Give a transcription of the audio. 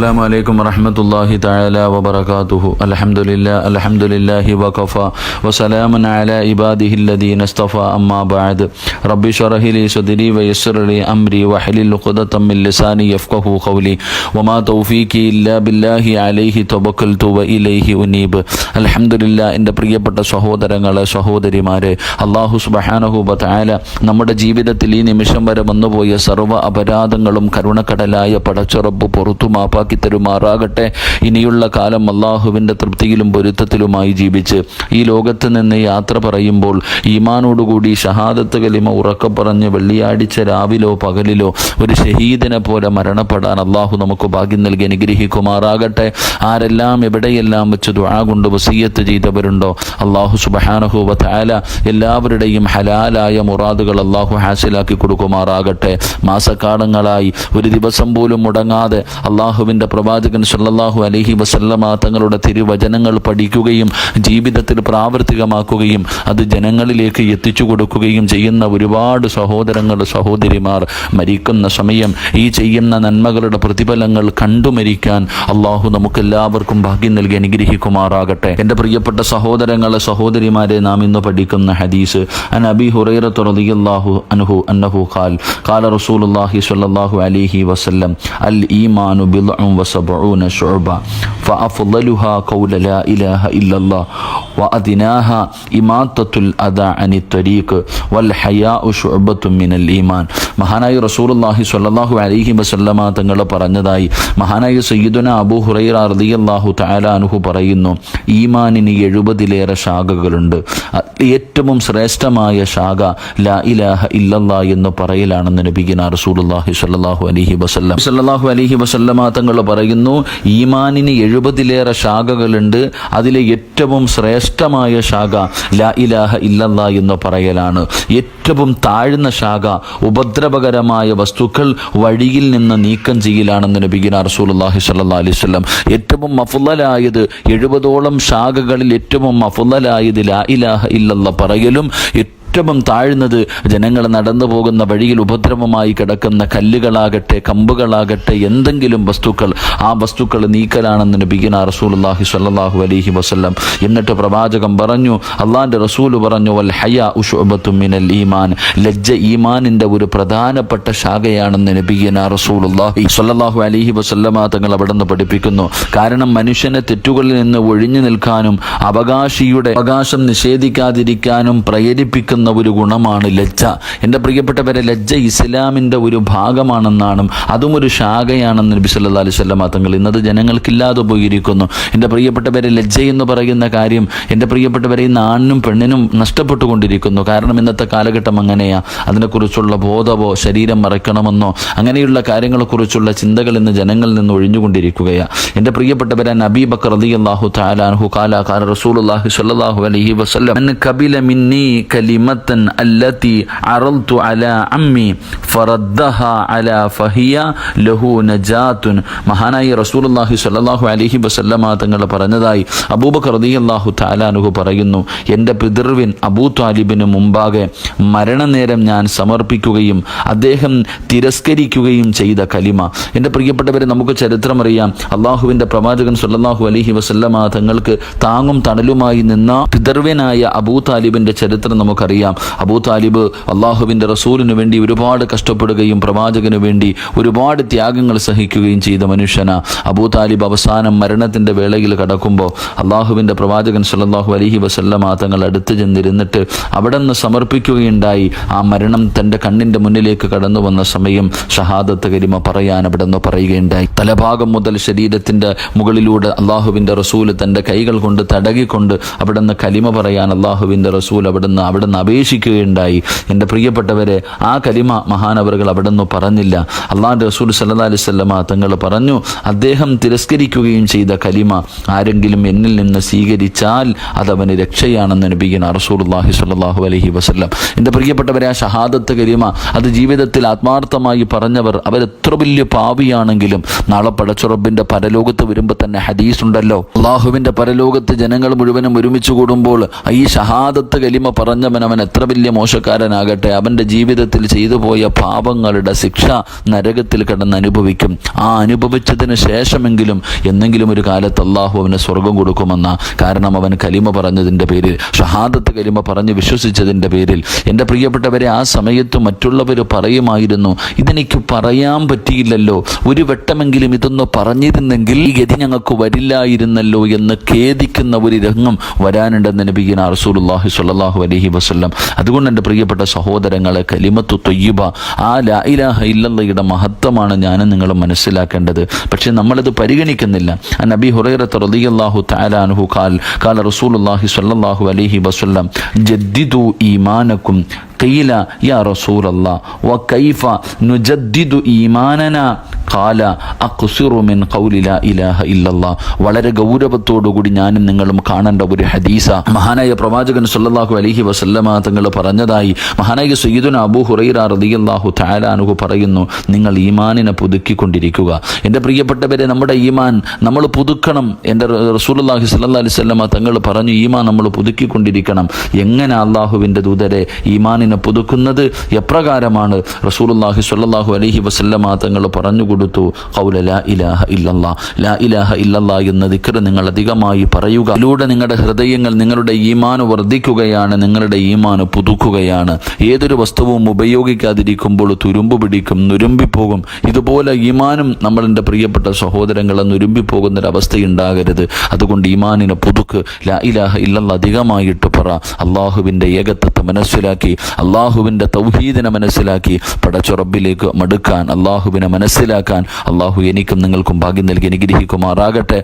السلام عليكم ورحمة الله تعالى وبركاته الحمد لله الحمد لله وكفى وسلام على عباده الذين اصطفى أما بعد رب اشرح لي صدري ويسر لي أمري واحلل عقدة من لساني يفقه قولي وما توفيقي إلا بالله عليه توكلت وإليه أنيب الحمد لله എൻ്റെ പ്രിയപ്പെട്ട സഹോദരങ്ങളെ സഹോദരിമാരെ അള്ളാഹു സുബഹാനഹു ബതാല നമ്മുടെ ജീവിതത്തിൽ ഈ നിമിഷം വരെ വന്നുപോയ സർവ്വ അപരാധങ്ങളും കരുണക്കടലായ പടച്ചുറപ്പ് പുറത്തു മാപ്പാക്കി തരുമാറാകട്ടെ. ഇനിയുള്ള കാലം അള്ളാഹുവിന്റെ തൃപ്തിയിലും പൊരുത്തത്തിലുമായി ജീവിച്ച് ഈ ലോകത്ത് നിന്ന് യാത്ര പറയുമ്പോൾ ഈമാനോടുകൂടി ഷഹാദത്ത് കലിമ ഉറക്ക പറഞ്ഞ് വെള്ളിയാഴ്ച രാവിലോ പകലിലോ ഒരു ഷഹീദിനെ പോലെ മരണപ്പെടാൻ അള്ളാഹു നമുക്ക് ഭാഗ്യം നൽകി അനുഗ്രഹിക്കുമാറാകട്ടെ. ആരെല്ലാം എവിടെയെല്ലാം വെച്ച് ദുആ കൊണ്ട് വസീയത്ത് ചെയ്തവരുണ്ടോ അള്ളാഹു സുബഹാനഹു വതആല എല്ലാവരുടെയും ഹലാലായ മുറാദുകൾ അള്ളാഹു ഹാസിലാക്കി കൊടുക്കുമാറാകട്ടെ. മാസക്കാലങ്ങളായി ഒരു ദിവസം പോലും മുടങ്ങാതെ അള്ളാഹുവിന്റെ പ്രവാചകൻ സല്ലാഹു അലഹി വസല്ലമ തങ്ങളുടെ തിരുവചനങ്ങൾ പഠിക്കുകയും ജീവിതത്തിൽ പ്രാവർത്തികമാക്കുകയും അത് ജനങ്ങളിലേക്ക് എത്തിച്ചു കൊടുക്കുകയും ചെയ്യുന്ന ഒരുപാട് സഹോദരങ്ങൾ സഹോദരിമാർ മരിക്കുന്ന സമയം ഈ ചെയ്യുന്ന നന്മകളുടെ പ്രതിഫലങ്ങൾ കണ്ടു മരിക്കാൻ അള്ളാഹു നമുക്കെല്ലാവർക്കും ഭാഗ്യം നൽകി അനുഗ്രഹിക്കുമാറാകട്ടെ. എന്റെ പ്രിയപ്പെട്ട സഹോദരങ്ങളെ സഹോദരിമാരെ നാം ഇന്ന് പഠിക്കുന്ന ഹദീസ് അൻ അബി ഹുറൈറത്ത് അൻഹു അന്നഹു ഖാൽ ഖാല റസൂലുള്ളാഹി സ്വല്ലല്ലാഹു അലൈഹി വസല്ലം അൽ ഈമാനു ബിദ്ഉൻ وسبعون شعبة. فأفضلها قول لا إله إلا الله وأدناها إماتة الأذى عن الطريق والحياء شعبة من الإيمان മഹാനായി റസൂലുള്ളാഹി സ്വല്ലല്ലാഹു അലൈഹി വസല്ലമ തങ്ങൾ പറഞ്ഞതായി മഹാനായ സയ്യിദുന അബൂ ഹുറൈറ റളിയല്ലാഹു തആല അൻഹു പറയുന്നു ഈമാനിന് എഴുപതിലേറെ ശാഖകളുണ്ട് അതിൽ ഏറ്റവും ശ്രേഷ്ഠമായ ശാഖ ലാ ഇലാഹ ഇല്ലല്ലാ എന്ന് പറയലാണെന്ന് നബിഗിന റസൂലുള്ളാഹി സ്വല്ലല്ലാഹു അലൈഹി വസല്ലം സല്ലല്ലാഹു അലൈഹി വസല്ലമ തങ്ങൾ പറയുന്നു ഈമാനിന് എഴുപതിലേറെ ശാഖകളുണ്ട്. അതിലെ ഏറ്റവും ശ്രേഷ്ഠമായ ശാഖ ലാ ഇലാഹ ഇല്ലല്ലാ എന്ന് പറയലാണ്. ഏറ്റവും താഴ്ന്ന ശാഖ ഉപദ്രവകരമായ വസ്തുക്കൾ വഴിയിൽ നിന്ന് നീക്കം ചെയ്യലാണെന്ന് നബിഗിന റസൂലുള്ളാഹി സ്വല്ലല്ലാഹു അലൈഹി വസല്ലം ഏറ്റവും മഫുല്ലലായത് എഴുപതോളം ശാഖകളിൽ ഏറ്റവും മഫുല്ലലായത് ലാ ഇലാഹ ഇല്ലല്ലാ പറയലും ഏറ്റവും താഴ്ന്നത് ജനങ്ങൾ നടന്നു പോകുന്ന വഴിയിൽ ഉപദ്രവമായി കിടക്കുന്ന കല്ലുകളാകട്ടെ കമ്പുകളാകട്ടെ എന്തെങ്കിലും വസ്തുക്കൾ ആ വസ്തുക്കൾ നീക്കലാണെന്ന് നബിഗിന റസൂലുള്ളാഹി സ്വല്ലല്ലാഹു അലഹി വസല്ലം. എന്നിട്ട് പ്രവാചകം പറഞ്ഞു അള്ളാന്റെ റസൂൽ പറഞ്ഞു വൽ ഹയ ഉഷുബത്തുമിനൽ ഈമാൻ. ലജ്ജ ഈമാനിന്റെ ഒരു പ്രധാനപ്പെട്ട ശാഖയാണെന്ന് നബിഗിന റസൂലുള്ളാഹി സ്വല്ലല്ലാഹു അലഹി വസല്ലമ തങ്ങൾ അവിടെ നിന്ന് പഠിപ്പിക്കുന്നു. കാരണം മനുഷ്യനെ തെറ്റുകളിൽ നിന്ന് ഒഴിഞ്ഞു നിൽക്കാനും അവകാശിയുടെ അവകാശം നിഷേധിക്കാതിരിക്കാനും പ്രേരിപ്പിക്കുന്ന ഒരു ഗുണമാണ് ലജ്ജ. എന്റെ പ്രിയപ്പെട്ടവരെ ലജ്ജ ഇസ്ലാമിന്റെ ഒരു ഭാഗമാണെന്നാണ്. അതും ഒരു ശാഖയാണെന്ന് നബി സല്ലല്ലാഹു അലൈഹി വസല്ലമ തങ്ങൾ ഇന്നത് ജനങ്ങൾക്കില്ലാതെ പോയിരിക്കുന്നു. എന്റെ പ്രിയപ്പെട്ടവരെ ലജ്ജ എന്ന് പറയുന്ന കാര്യം എന്റെ പ്രിയപ്പെട്ടവരെ ഇന്ന് ആണിനും പെണ്ണിനും നഷ്ടപ്പെട്ടുകൊണ്ടിരിക്കുന്നു. കാരണം ഇന്നത്തെ കാലഘട്ടം അങ്ങനെയാണ് അതിനെക്കുറിച്ചുള്ള ബോധവോ ശരീരം മറക്കണമെന്നോ അങ്ങനെയുള്ള കാര്യങ്ങളെക്കുറിച്ചുള്ള ചിന്തകൾ ഇന്ന് ജനങ്ങളിൽ നിന്ന് ഒഴിഞ്ഞുകൊണ്ടിരിക്കുകയാണ് എന്റെ പ്രിയപ്പെട്ടവരെ നബീ ബക്കർ റളിയല്ലാഹു അള്ളാഹു താലാൻഹു കാല റസൂൽ റസൂലുള്ളാഹി സ്വല്ലല്ലാഹു അലൈഹി വസല്ലം അൻ കബില മിന്നി കലിമത്തൻ التي عرضت അലാ അമ്മി فردها അലാ ഫഹിയ ലഹു നജാത്തുൻ മഹാനായി റസൂലുള്ളാഹി സ്വല്ലല്ലാഹു അലൈഹി വസല്ലമ തങ്ങൾ പറഞ്ഞതായി അബൂബക്കർ റളിയല്ലാഹു തആല താലാനുഹു പറയുന്നു എന്റെ പിതൃവിൻ അബൂ താലിബിന് മുമ്പാകെ മരണനേരം ഞാൻ സമർപ്പിക്കുകയും അദ്ദേഹം തിരസ്കരിക്കുകയും ചെയ്ത കലിമ. എന്റെ പ്രിയപ്പെട്ടവരെ നമുക്ക് ചരിത്രമറിയാം അള്ളാഹുവിന്റെ പ്രവാചകൻ സല്ലാഹു അലൈഹി വസല്ലമ തങ്ങൾക്ക് താങ്ങും തണലുമായി നിന്ന പിതർവനായ അബൂ താലിബിന്റെ ചരിത്രം നമുക്കറിയാം. അബൂ താലിബ് അള്ളാഹുവിന്റെ റസൂലിനു വേണ്ടി ഒരുപാട് കഷ്ടപ്പെടുകയും പ്രവാചകനു വേണ്ടി ഒരുപാട് ത്യാഗങ്ങൾ സഹിക്കുകയും ചെയ്ത മനുഷ്യന. അബൂ താലിബ് അവസാനം മരണത്തിന്റെ വേളയിൽ കടക്കുമ്പോൾ അള്ളാഹുവിന്റെ പ്രവാചകൻ സല്ലല്ലാഹു അലഹി വസല്ലമ തങ്ങൾ അടുത്ത് ചെന്നിരുന്നിട്ട് അവിടെ നിന്ന് സമർപ്പിക്കുകയുണ്ടായി. ആ മരണം തന്റെ കണ്ണിന്റെ മുന്നിലേക്ക് കടന്നു വന്ന സമയം ഷഹാദത്ത് കരിമ പറയാൻ അവിടെ നിന്ന് പറയുകയുണ്ടായി. തലഭാഗം മുതൽ ശരീരത്തിന്റെ മുകളിലൂടെ അള്ളാഹുവിന്റെ റസൂൽ തന്റെ കൈകൾ കൊണ്ട് തടകിക്കൊണ്ട് അവിടെ നിന്ന് കലിമ പറയാൻ അള്ളാഹുവിന്റെ റസൂൽ അവിടെ നിന്ന് അവിടെ നിന്ന് അപേക്ഷിക്കുകയുണ്ടായി എന്റെ പ്രിയപ്പെട്ടവരെ ആ കലിമ മഹാനവറുകൾ അവിടെ നിന്ന് പറഞ്ഞില്ല. അള്ളാഹ് റസൂൽ സല്ലാ അലൈഹി സ്വല്ലമ തങ്ങൾ പറഞ്ഞു അദ്ദേഹം തിരസ്കരിക്കുകയും ചെയ്ത കലിമ ആരെങ്കിലും എന്നിൽ നിന്ന് സ്വീകരിച്ചാൽ അതവന് രക്ഷയാണെന്ന് നബിഗിന റസൂലുള്ളാഹി സ്വല്ലല്ലാഹു അലഹി വസല്ലം. എന്റെ പ്രിയപ്പെട്ടവരെ ആ ഷഹാദത്ത് കലിമ അത് ജീവിതത്തിൽ ആത്മാർത്ഥമായി പറഞ്ഞവർ അവരെത്ര വലിയ പാവിയാണെങ്കിലും നാളെ പടച്ചുറപ്പിന്റെ പരലോകത്ത് വരുമ്പോൾ തന്നെ ഹദീസ് ഉണ്ടല്ലോ. അള്ളാഹുവിന്റെ പരലോകത്ത് ജനങ്ങൾ മുഴുവനും ഒരുമിച്ച് കൂടുമ്പോൾ ഈ ഷഹാദത്ത് കലിമ പറഞ്ഞവൻ അവൻ എത്ര വലിയ മോശക്കാരനാകട്ടെ അവന്റെ ജീവിതത്തിൽ ചെയ്തു പോയ പാപങ്ങളുടെ ശിക്ഷ നരകത്തിൽ കിടന്ന് അനുഭവിക്കും. ആ അനുഭവിച്ചതിന് ശേഷമെങ്കിലും എന്നെങ്കിലും ഒരു കാലത്ത് അള്ളാഹു അവന് സ്വർഗം കൊടുക്കുമെന്ന കാരണം അവൻ കലിമ പറഞ്ഞതിന്റെ പേരിൽ ഷഹാദത്ത് കലിമ പറഞ്ഞ് വിശ്വസിച്ചതിന്റെ പേരിൽ. എന്റെ പ്രിയപ്പെട്ടവരെ ആ സമയത്ത് മറ്റുള്ളവർ പറയുമായിരുന്നു ഇതെനിക്ക് പറയാൻ പറ്റിയില്ലല്ലോ. ഒരു വട്ടമെങ്കിലും ഇതൊന്ന് പറഞ്ഞിരുന്നെങ്കിൽ ഈ ഗതി ഞങ്ങൾക്ക് വരില്ലായിരുന്നല്ലോ എന്ന് ഖേദിക്കുന്ന ഒരു രംഗം വരാനുണ്ടെന്ന് നബീന റസൂലുള്ളാഹി സ്വല്ലല്ലാഹു അലൈഹി വസല്ലം അതുകൊണ്ട് എൻ്റെ പ്രിയപ്പെട്ട സഹോദരങ്ങളെ കലിമത്തു തൊയ്യബ ആ ലാ ഇലാഹ ഇല്ലല്ലയുടെ മഹത്വമാണ് ഞാനും നിങ്ങളും മനസ്സിലാക്കേണ്ടത് പക്ഷേ നമ്മളിത് പരിഗണിക്കുന്നില്ല ആ നബി ഹുറൈറത്ത് റളിയല്ലാഹു തആല അൻഹു ഖാൽ ഖാല റസൂലുള്ളാഹി സ്വല്ലല്ലാഹു അലൈഹി വസല്ലം ജദ്ദിദു ഈമാനക്കും قيل يا رسول الله وكيف نجدد إيماننا കാല അക്സുറുമിൻ കൗലില ഇലാഹ ഇല്ലല്ലാ. വളരെ ഗൗരവത്തോടുകൂടി ഞാനും നിങ്ങളും കാണേണ്ട ഒരു ഹദീസ. മഹാനായ പ്രവാചകൻ സല്ലാഹു അലഹി വസല്ലമ തങ്ങൾ പറഞ്ഞതായി മഹാനായ സയ്യിദുൻ അബു ഹുറൈറ റതിയല്ലാഹു താലാനുഹു പറയുന്നു നിങ്ങൾ ഈമാനിനെ പുതുക്കിക്കൊണ്ടിരിക്കുക. എന്റെ പ്രിയപ്പെട്ടവരെ നമ്മുടെ ഈമാൻ നമ്മൾ പുതുക്കണം. എന്റെ റസൂലല്ലാഹി സല്ലാ അലിസ്വല്ലമ തങ്ങൾ പറഞ്ഞു ഈമാൻ നമ്മൾ പുതുക്കിക്കൊണ്ടിരിക്കണം. എങ്ങനെ അള്ളാഹുവിന്റെ ദൂതരെ ഈമാനിനെ പുതുക്കുന്നത്? എപ്രകാരമാണ് റസൂലുല്ലാഹി സല്ലാഹു അലഹി വസല്ലമ തങ്ങൾ പറഞ്ഞുകൊടുക്കുന്നത്? കൊടുത്തു. കൗല ലാ ഇലാഹ ഇല്ലല്ലാ. ലാ ഇലാഹ ഇല്ലല്ലാ എന്ന ദിക്ർ നിങ്ങൾ അധികമായി പറയുക. അതിലൂടെ നിങ്ങളുടെ ഹൃദയങ്ങൾ നിങ്ങളുടെ ഈമാൻ വർദ്ധിക്കുകയാണ് നിങ്ങളുടെ ഈമാൻ പുതുക്കുകയാണ്. ഏതൊരു വസ്തുവും ഉപയോഗിക്കാതിരിക്കുമ്പോൾ തുരുമ്പ് പിടിക്കും നുരുമ്പിപ്പോകും. ഇതുപോലെ ഈമാനും നമ്മളിന്റെ പ്രിയപ്പെട്ട സഹോദരങ്ങളെ നുരുമ്പിപ്പോകുന്നൊരവസ്ഥയുണ്ടാകരുത്. അതുകൊണ്ട് ഈമാനിനെ പുതുക്ക് ലാ ഇലാഹ ഇല്ലല്ലാ അധികമായിട്ട് പറ. അള്ളാഹുവിന്റെ ഏകത്വത്തെ മനസ്സിലാക്കി അള്ളാഹുവിന്റെ തൗഹീദിനെ മനസ്സിലാക്കി. പടച്ചുറബിലേക്ക് മടുക്കാൻ അള്ളാഹുവിനെ മനസ്സിലാക്കാൻ അള്ളാഹു എനിക്കും നിങ്ങൾക്കും ഭാഗ്യം നൽകി അനുഗ്രഹിക്കുമാറാകട്ടെ.